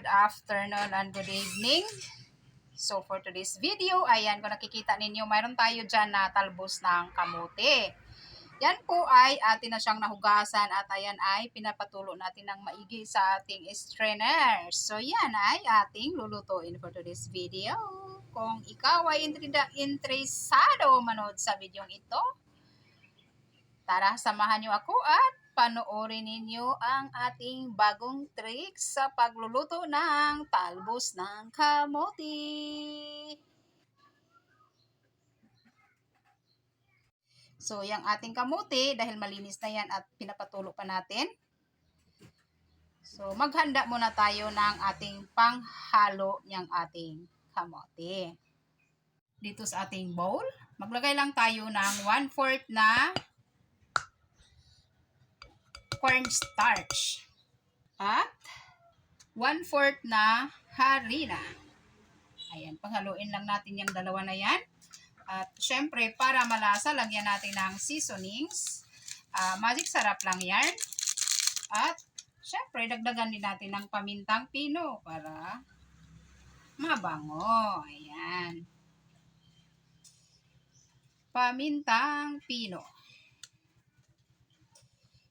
Good afternoon, and good evening. So for today's video, ayan, kung nakikita ninyo, mayroon tayo dyan na talbos ng kamote. Yan po ay atin na siyang nahugasan at ayan ay pinapatulo natin ng maigi sa ating strainer. So yan ay ating lulutuin for today's video. Kung ikaw ay interesado manood sa video ito, tara samahan niyo ako at panoorin ninyo ang ating bagong trick sa pagluluto ng talbos ng kamote. So, yung ating kamote, dahil malinis na yan at pinapatulo pa natin. So, maghanda muna tayo ng ating panghalo ng ating kamote. Dito sa ating bowl, maglagay lang tayo ng 1-4 na cornstarch at 1-4 na harina. Ayan, panghaluin lang natin yung dalawa na yan. At syempre, para malasa, lagyan natin ng seasonings. Ah, magic sarap lang yan. At syempre, dagdagan din natin ng pamintang pino para mabango. Ayan. Pamintang pino.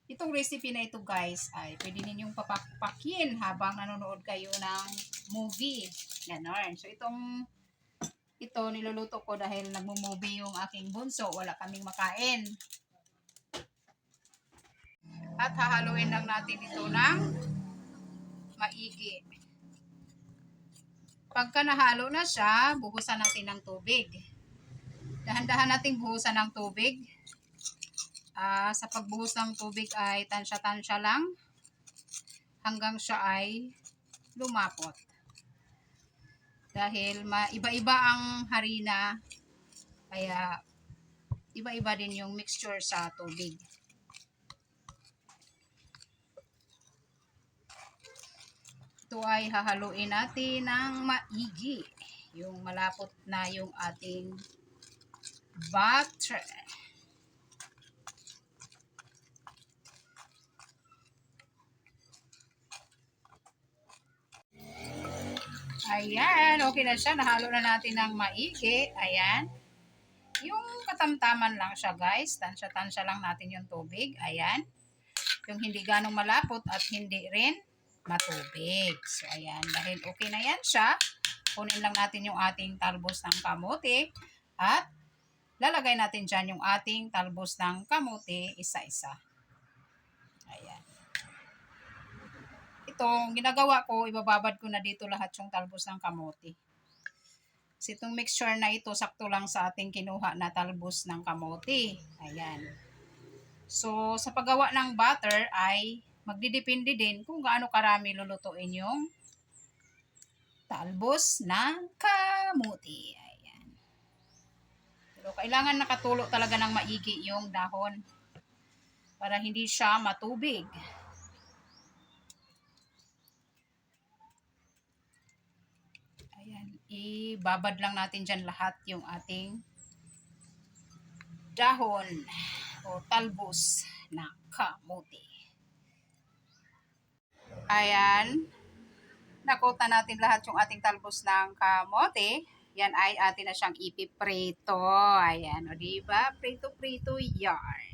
Itong recipe na ito guys ay pwede ninyong papakpakin habang nanonood kayo ng movie. Ganon. So itong ito niluluto ko dahil nagmo-movie yung aking bunso. Wala kaming makain. At hahaluin lang natin ito ng maigi. Pagka nahalo na siya, buhusan natin ng tubig. Dahan-dahan nating buhusan ng tubig. Ah, sa pagbuhos ng tubig ay tansya-tansya lang hanggang siya ay lumapot. Dahil iba-iba ang harina, kaya iba-iba din yung mixture sa tubig. Ito ay hahaluin natin ng maigi. Yung malapot na yung ating butter. Ayan, okay na siya. Nahalo na natin ng maigi. Ayan. Yung katamtaman lang siya, guys. Tansya-tansya lang natin yung tubig. Ayan. Yung hindi ganong malapot at hindi rin matubig. So, ayan. Dahil okay na yan siya, kunin lang natin yung ating talbos ng kamote at lalagay natin dyan yung ating talbos ng kamote isa-isa. Ayan itong ginagawa ko, ibababad ko na dito lahat yung talbos ng kamote. Kasi itong mixture na ito, sakto lang sa ating kinuha na talbos ng kamote. Ayan. So, sa paggawa ng butter ay magdidepende din kung gaano karami lulutuin yung talbos ng kamote. Ayan. Pero kailangan nakatulo talaga ng maigi yung dahon para hindi siya matubig. Ayan, ibabad lang natin dyan lahat yung ating dahon o talbos ng kamote. Ayan, nakota natin lahat yung ating talbos ng kamote. Yan ay atin na siyang ipiprito. Ayan, o diba? Prito-prito yarn.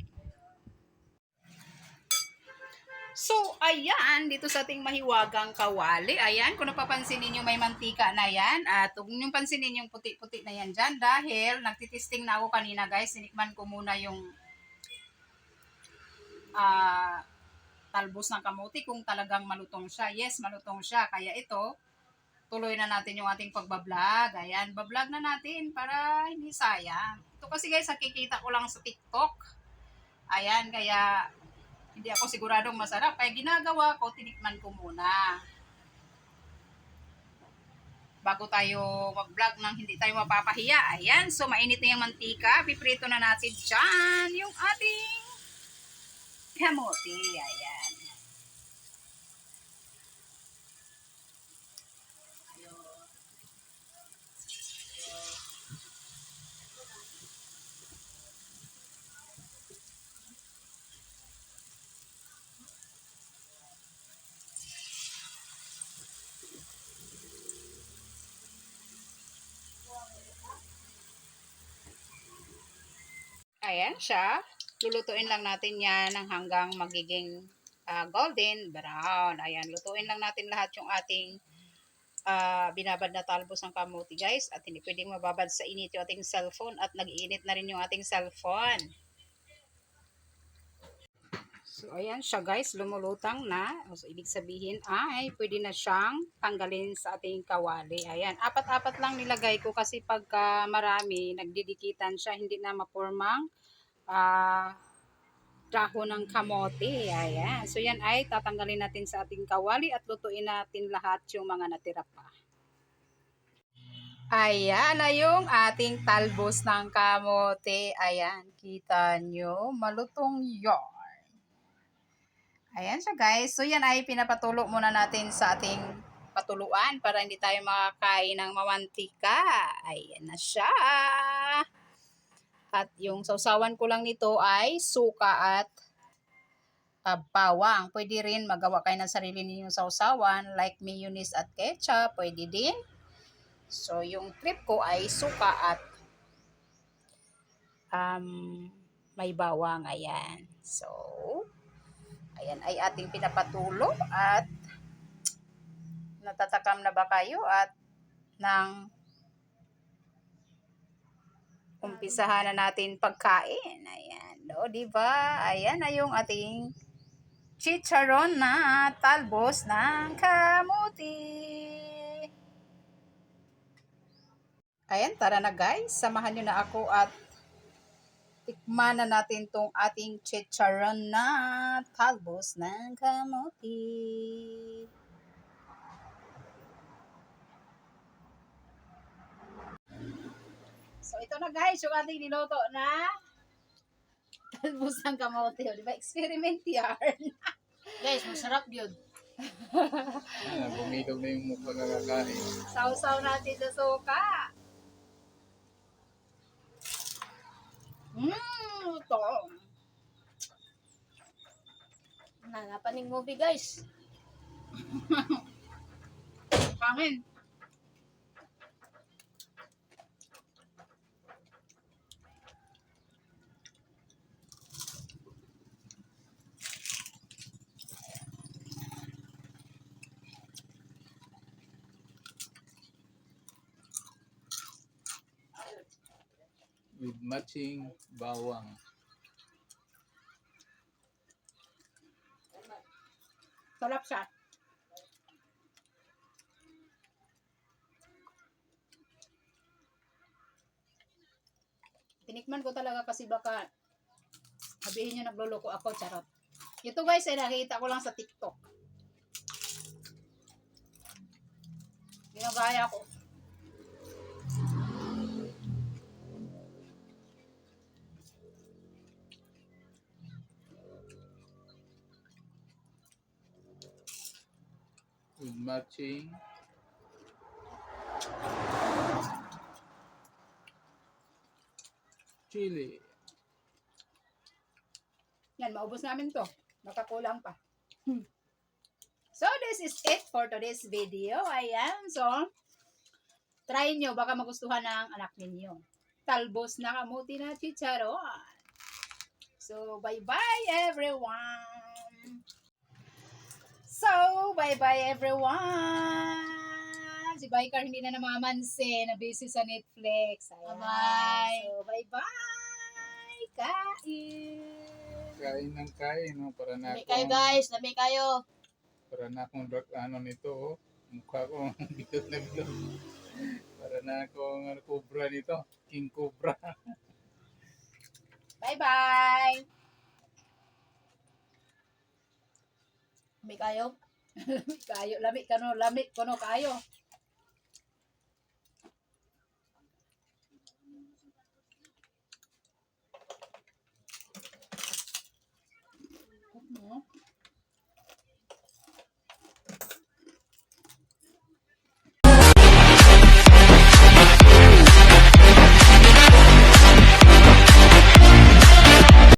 So, ayan, dito sa ating mahiwagang kawali, ayan, kung napapansin ninyo may mantika na yan, at huwag niyong pansinin yung puti-puti na yan dyan, dahil nagtitisting na ako kanina guys, sinikman ko muna yung ah talbos ng kamuti kung talagang malutong siya. Yes, malutong siya, kaya ito, tuloy na natin yung ating pagbablog. Ayan, bablog na natin para hindi sayang. Ito kasi guys, nakikita ko lang sa TikTok. Ayan, kaya hindi ako siguradong masarap. Kaya ginagawa ko, tinikman ko muna. Bago tayo mag-vlog nang hindi tayo mapapahiya. Ayan, so mainit na yung mantika. Piprito na natin dyan yung ating kamote. Ayan. Ayan siya. Lulutuin lang natin yan ng hanggang magiging ah, golden brown. Ayan, lutuin lang natin lahat yung ating ah, binabad na talbos ng kamuti guys. At hindi pwedeng mababad sa init yung ating cellphone at nag-iinit na rin yung ating cellphone. So, ayan siya guys, lumulutang na. So, ibig sabihin ay pwede na siyang tanggalin sa ating kawali. Ayan, apat-apat lang nilagay ko kasi pagka marami, nagdidikitan siya, hindi na mapurmang ah dahon ng kamote. Ayan. So, yan ay tatanggalin natin sa ating kawali at lutuin natin lahat yung mga natira pa. Ayan na yung ating talbos ng kamote. Ayan, kita nyo, malutong yarn. Ayan siya guys. So yan ay pinapatulo muna natin sa ating patuluan para hindi tayo makakain ng mamantika. Ayan na siya. At yung sausawan ko lang nito ay suka at ah, bawang. Pwede rin magawa kayo ng sarili ninyong sausawan like mayonnaise at ketchup. Pwede din. So yung trip ko ay suka at um, may bawang. Ayan. So, Ayan ay ating pinapatulo at natatakam na ba kayo at nang umpisahan na natin pagkain. Ayan, do, di ba? Ayan na yung ating chicharon na talbos ng kamuti. Ayan, tara na guys. Samahan nyo na ako at tikman na natin tong ating chicharon na talbos ng kamote. So ito na guys, yung ating niluto na talbos ng kamote. O, Di ba? Experiment yarn. Guys, masarap yun. Bumilog na yung mukha kakakain. Sausaw natin sa suka. Mmm, ito. Nanapaning movie, guys. Pangin. With matching bawang. Sarap siya. Tinikman ko talaga kasi baka sabihin nyo nagluloko ako, charot. Ito guys ay nakita ko lang sa TikTok. Ginagaya ko. With matching chili. Yan, maubos namin to. Nakakulang pa. Hmm. So, this is it for today's video. Ayan. So, try nyo. Baka magustuhan ng anak ninyo. Talbos na kamuti na chicharon. So, bye-bye everyone. So, bye-bye everyone. Si Baikar hindi na namamansin. Na busy sa Netflix. Ayan. Bye-bye. So, bye-bye. Kain. Kain ng kain, no? Para na Lami kayo, akong, guys. Lami kayo. para na akong dark ano nito, oh. Mukha ko bilog na bilog. Para na akong ano, cobra nito. King Cobra. Bye-bye. Lami kayo. kayo, lami kano, lami kono kayo.